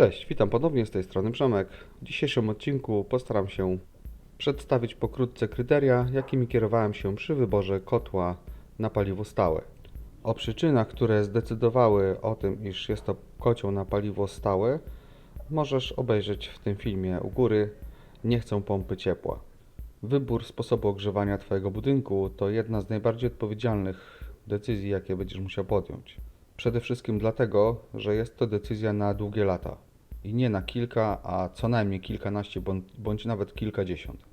Cześć, witam ponownie z tej strony Przemek. W dzisiejszym odcinku postaram się przedstawić pokrótce kryteria, jakimi kierowałem się przy wyborze kotła na paliwo stałe. O przyczynach, które zdecydowały o tym, iż jest to kocioł na paliwo stałe, możesz obejrzeć w tym filmie u góry. Nie chcę pompy ciepła. Wybór sposobu ogrzewania Twojego budynku to jedna z najbardziej odpowiedzialnych decyzji, jakie będziesz musiał podjąć. Przede wszystkim dlatego, że jest to decyzja na długie lata i nie na kilka, a co najmniej kilkanaście bądź, nawet kilkadziesiąt.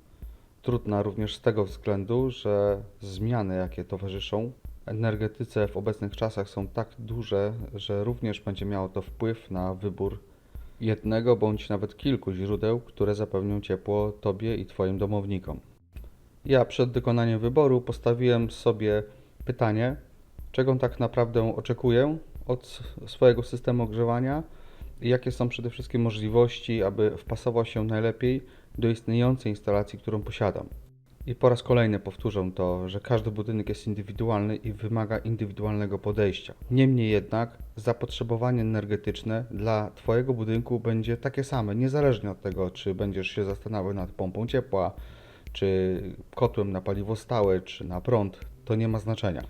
Trudna również z tego względu, że zmiany, jakie towarzyszą energetyce w obecnych czasach są tak duże, że również będzie miało to wpływ na wybór jednego bądź nawet kilku źródeł, które zapewnią ciepło Tobie i Twoim domownikom. Ja przed dokonaniem wyboru postawiłem sobie pytanie, czego tak naprawdę oczekuję od swojego systemu ogrzewania jakie są przede wszystkim możliwości, aby wpasował się najlepiej do istniejącej instalacji, którą posiadam. I po raz kolejny powtórzę to, że każdy budynek jest indywidualny i wymaga indywidualnego podejścia. Niemniej jednak zapotrzebowanie energetyczne dla Twojego budynku będzie takie same, niezależnie od tego, czy będziesz się zastanawiał nad pompą ciepła, czy kotłem na paliwo stałe, czy na prąd, to nie ma znaczenia.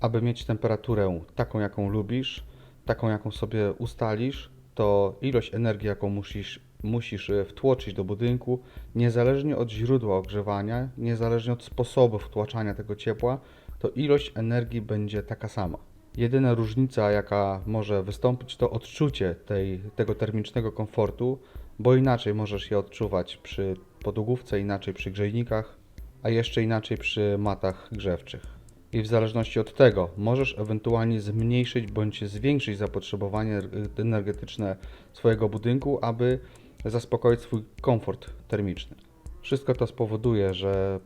Aby mieć temperaturę taką, jaką lubisz, taką, jaką sobie ustalisz, to ilość energii, jaką musisz, musisz e, wtłoczyć do budynku, niezależnie od źródła ogrzewania, niezależnie od sposobu wtłaczania tego ciepła, to ilość energii będzie taka sama. Jedyna różnica, jaka może wystąpić, to odczucie tej, tego termicznego komfortu, bo inaczej możesz je odczuwać przy podłogówce, inaczej przy grzejnikach, a jeszcze inaczej przy matach grzewczych. I w zależności od tego możesz ewentualnie zmniejszyć bądź zwiększyć zapotrzebowanie energetyczne swojego budynku, aby zaspokoić swój komfort termiczny. Wszystko to spowoduje, że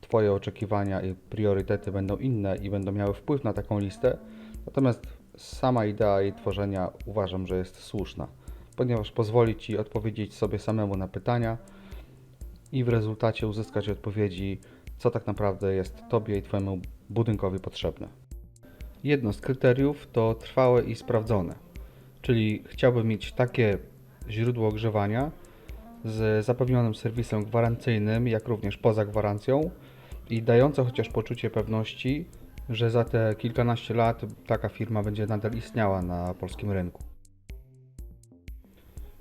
Twoje oczekiwania i priorytety będą inne i będą miały wpływ na taką listę, natomiast sama idea jej tworzenia uważam, że jest słuszna, ponieważ pozwoli Ci odpowiedzieć sobie samemu na pytania i w rezultacie uzyskać odpowiedzi, co tak naprawdę jest Tobie i Twojemu budynkowi potrzebne. Jedno z kryteriów to trwałe i sprawdzone, czyli chciałbym mieć takie źródło ogrzewania z zapewnionym serwisem gwarancyjnym, jak również poza gwarancją i dające chociaż poczucie pewności, że za te kilkanaście lat taka firma będzie nadal istniała na polskim rynku.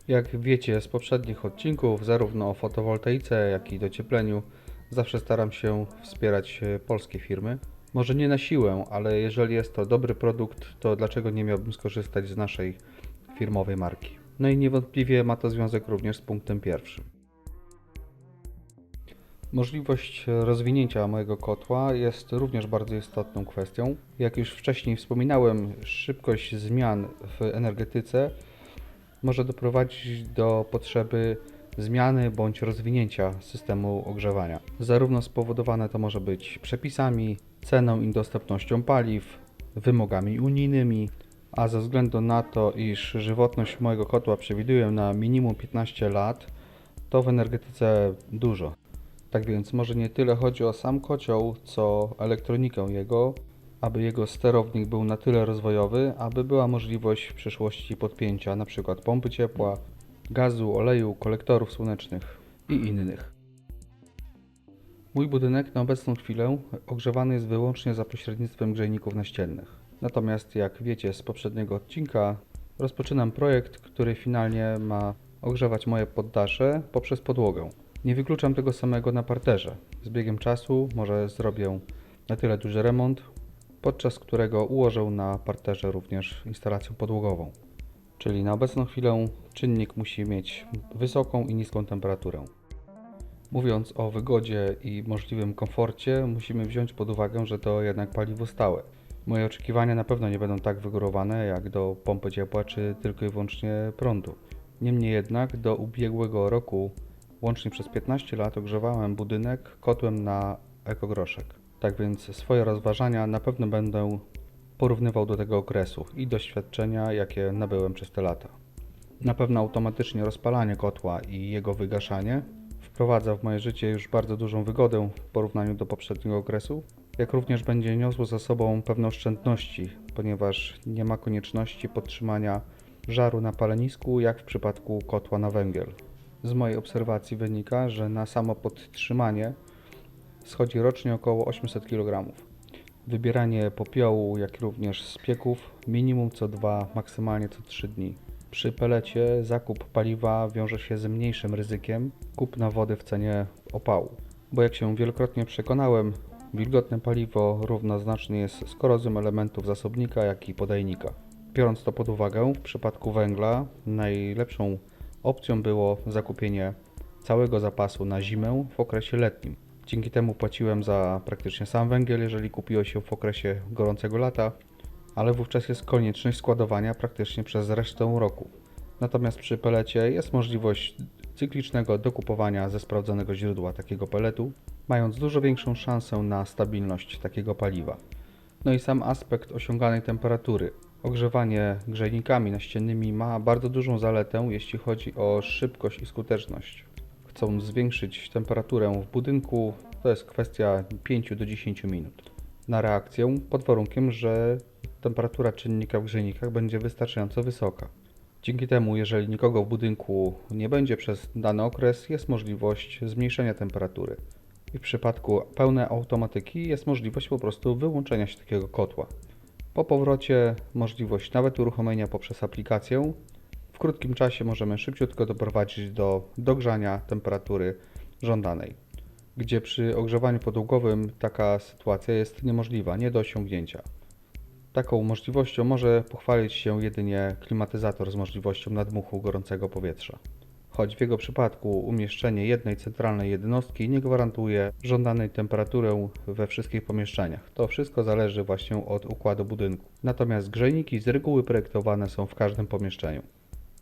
Jak wiecie z poprzednich odcinków, zarówno o fotowoltaice, jak i dociepleniu, zawsze staram się wspierać polskie firmy. Może nie na siłę, ale jeżeli jest to dobry produkt, to dlaczego nie miałbym skorzystać z naszej firmowej marki? No i niewątpliwie ma to związek również z punktem pierwszym. Możliwość rozwinięcia mojego kotła jest również bardzo istotną kwestią. Jak już wcześniej wspominałem, szybkość zmian w energetyce może doprowadzić do potrzeby zmiany bądź rozwinięcia systemu ogrzewania. Zarówno spowodowane to może być przepisami, ceną i dostępnością paliw, wymogami unijnymi, a ze względu na to, iż żywotność mojego kotła przewiduje na minimum 15 lat, to w energetyce dużo. Tak więc może nie tyle chodzi o sam kocioł, co elektronikę jego, aby jego sterownik był na tyle rozwojowy, aby była możliwość w przyszłości podpięcia np. pompy ciepła, gazu, oleju, kolektorów słonecznych i innych. Mój budynek na obecną chwilę ogrzewany jest wyłącznie za pośrednictwem grzejników naściennych. Natomiast jak wiecie z poprzedniego odcinka, rozpoczynam projekt, który finalnie ma ogrzewać moje poddasze poprzez podłogę. Nie wykluczam tego samego na parterze. Z biegiem czasu może zrobię na tyle duży remont, podczas którego ułożę na parterze również instalację podłogową. Czyli na obecną chwilę czynnik musi mieć wysoką i niską temperaturę. Mówiąc o wygodzie i możliwym komforcie, musimy wziąć pod uwagę, że to jednak paliwo stałe. Moje oczekiwania na pewno nie będą tak wygórowane jak do pompy ciepła czy tylko i wyłącznie prądu. Niemniej jednak do ubiegłego roku, łącznie przez 15 lat, ogrzewałem budynek kotłem na ekogroszek. Tak więc swoje rozważania na pewno będę porównywał do tego okresu i doświadczenia, jakie nabyłem przez te lata. Na pewno automatycznie rozpalanie kotła i jego wygaszanie wprowadza w moje życie już bardzo dużą wygodę w porównaniu do poprzedniego okresu, jak również będzie niosło za sobą pewne oszczędności, ponieważ nie ma konieczności podtrzymania żaru na palenisku, jak w przypadku kotła na węgiel. Z mojej obserwacji wynika, że na samo podtrzymanie schodzi rocznie około 800 kg. Wybieranie popiołu, jak również z pieków minimum co 2, maksymalnie co 3 dni. Przy pelecie zakup paliwa wiąże się z mniejszym ryzykiem kupna wody w cenie opału. Bo jak się wielokrotnie przekonałem, wilgotne paliwo równoznacznie jest z korozją elementów zasobnika, jak i podajnika. Biorąc to pod uwagę, w przypadku węgla najlepszą opcją było zakupienie całego zapasu na zimę w okresie letnim. Dzięki temu płaciłem za praktycznie sam węgiel, jeżeli kupiło się w okresie gorącego lata, ale wówczas jest konieczność składowania praktycznie przez resztę roku. Natomiast przy pelecie jest możliwość cyklicznego dokupowania ze sprawdzonego źródła takiego peletu, mając dużo większą szansę na stabilność takiego paliwa. No i sam aspekt osiąganej temperatury. Ogrzewanie grzejnikami naściennymi ma bardzo dużą zaletę, jeśli chodzi o szybkość i skuteczność. Chcąc zwiększyć temperaturę w budynku, to jest kwestia 5 do 10 minut na reakcję, pod warunkiem, że temperatura czynnika w grzejnikach będzie wystarczająco wysoka. Dzięki temu, jeżeli nikogo w budynku nie będzie przez dany okres, jest możliwość zmniejszenia temperatury. I w przypadku pełnej automatyki jest możliwość po prostu wyłączenia się takiego kotła. Po powrocie możliwość nawet uruchomienia poprzez aplikację. W krótkim czasie możemy szybciutko doprowadzić do dogrzania temperatury żądanej, gdzie przy ogrzewaniu podłogowym taka sytuacja jest niemożliwa, nie do osiągnięcia. Taką możliwością może pochwalić się jedynie klimatyzator z możliwością nadmuchu gorącego powietrza. Choć w jego przypadku umieszczenie jednej centralnej jednostki nie gwarantuje żądanej temperatury we wszystkich pomieszczeniach. To wszystko zależy właśnie od układu budynku. Natomiast grzejniki z reguły projektowane są w każdym pomieszczeniu.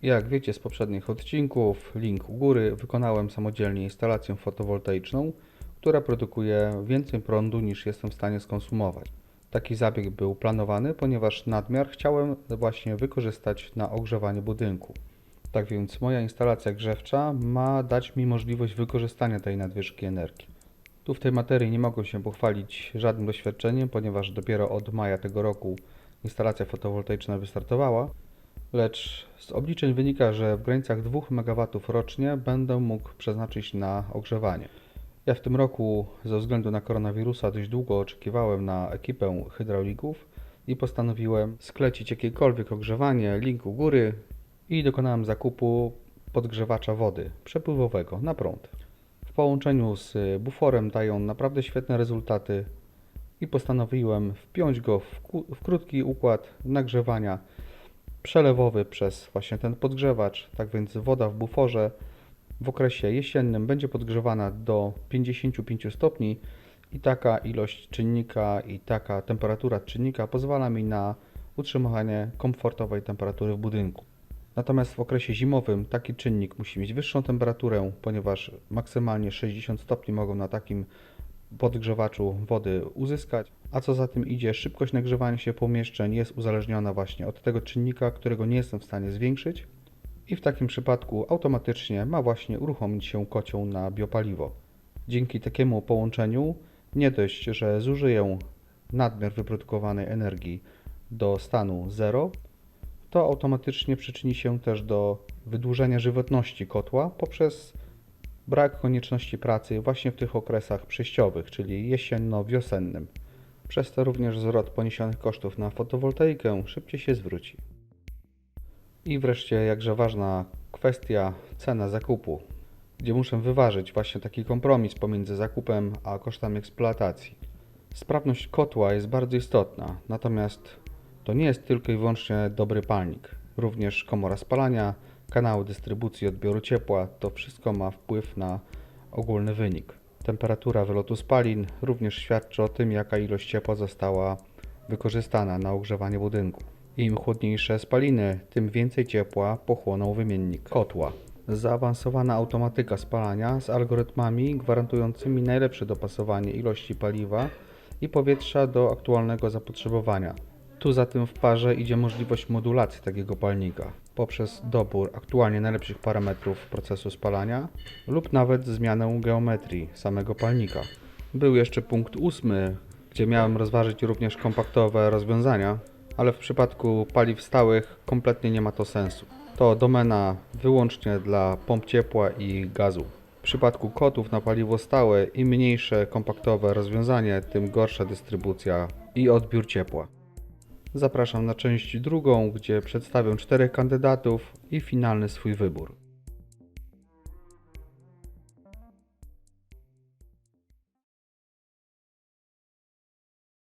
Jak wiecie z poprzednich odcinków, link u góry, wykonałem samodzielnie instalację fotowoltaiczną, która produkuje więcej prądu niż jestem w stanie skonsumować. Taki zabieg był planowany, ponieważ nadmiar chciałem właśnie wykorzystać na ogrzewanie budynku. Tak więc moja instalacja grzewcza ma dać mi możliwość wykorzystania tej nadwyżki energii. Tu w tej materii nie mogę się pochwalić żadnym doświadczeniem, ponieważ dopiero od maja tego roku instalacja fotowoltaiczna wystartowała, lecz z obliczeń wynika, że w granicach 2 MW rocznie będę mógł przeznaczyć na ogrzewanie. Ja w tym roku ze względu na koronawirusa dość długo oczekiwałem na ekipę hydraulików i postanowiłem sklecić jakiekolwiek ogrzewanie, link u góry i dokonałem zakupu podgrzewacza wody przepływowego na prąd. W połączeniu z buforem dają naprawdę świetne rezultaty i postanowiłem wpiąć go w, w krótki układ nagrzewania przelewowy przez właśnie ten podgrzewacz. Tak więc woda w buforze w okresie jesiennym będzie podgrzewana do 55 stopni i taka ilość czynnika i taka temperatura czynnika pozwala mi na utrzymywanie komfortowej temperatury w budynku. Natomiast w okresie zimowym taki czynnik musi mieć wyższą temperaturę, ponieważ maksymalnie 60 stopni mogą na takim podgrzewaczu wody uzyskać, a co za tym idzie, szybkość nagrzewania się pomieszczeń jest uzależniona właśnie od tego czynnika, którego nie jestem w stanie zwiększyć i w takim przypadku automatycznie ma właśnie uruchomić się kocioł na biopaliwo. Dzięki takiemu połączeniu nie dość, że zużyję nadmiar wyprodukowanej energii do stanu 0, to automatycznie przyczyni się też do wydłużenia żywotności kotła poprzez brak konieczności pracy właśnie w tych okresach przejściowych, czyli jesienno-wiosennym. Przez to również zwrot poniesionych kosztów na fotowoltaikę szybciej się zwróci. I wreszcie jakże ważna kwestia cena zakupu, gdzie muszę wyważyć właśnie taki kompromis pomiędzy zakupem a kosztami eksploatacji. Sprawność kotła jest bardzo istotna, natomiast to nie jest tylko i wyłącznie dobry palnik. Również komora spalania, kanały dystrybucji odbioru ciepła, to wszystko ma wpływ na ogólny wynik. Temperatura wylotu spalin również świadczy o tym, jaka ilość ciepła została wykorzystana na ogrzewanie budynku. Im chłodniejsze spaliny, tym więcej ciepła pochłonął wymiennik kotła. Zaawansowana automatyka spalania z algorytmami gwarantującymi najlepsze dopasowanie ilości paliwa i powietrza do aktualnego zapotrzebowania. Tu za tym w parze idzie możliwość modulacji takiego palnika poprzez dobór aktualnie najlepszych parametrów procesu spalania lub nawet zmianę geometrii samego palnika. Był jeszcze punkt ósmy, gdzie miałem rozważyć również kompaktowe rozwiązania, ale w przypadku paliw stałych kompletnie nie ma to sensu. To domena wyłącznie dla pomp ciepła i gazu. W przypadku kotów na paliwo stałe im mniejsze kompaktowe rozwiązanie, tym gorsza dystrybucja i odbiór ciepła. Zapraszam na część drugą, gdzie przedstawię czterech kandydatów i finalny swój wybór.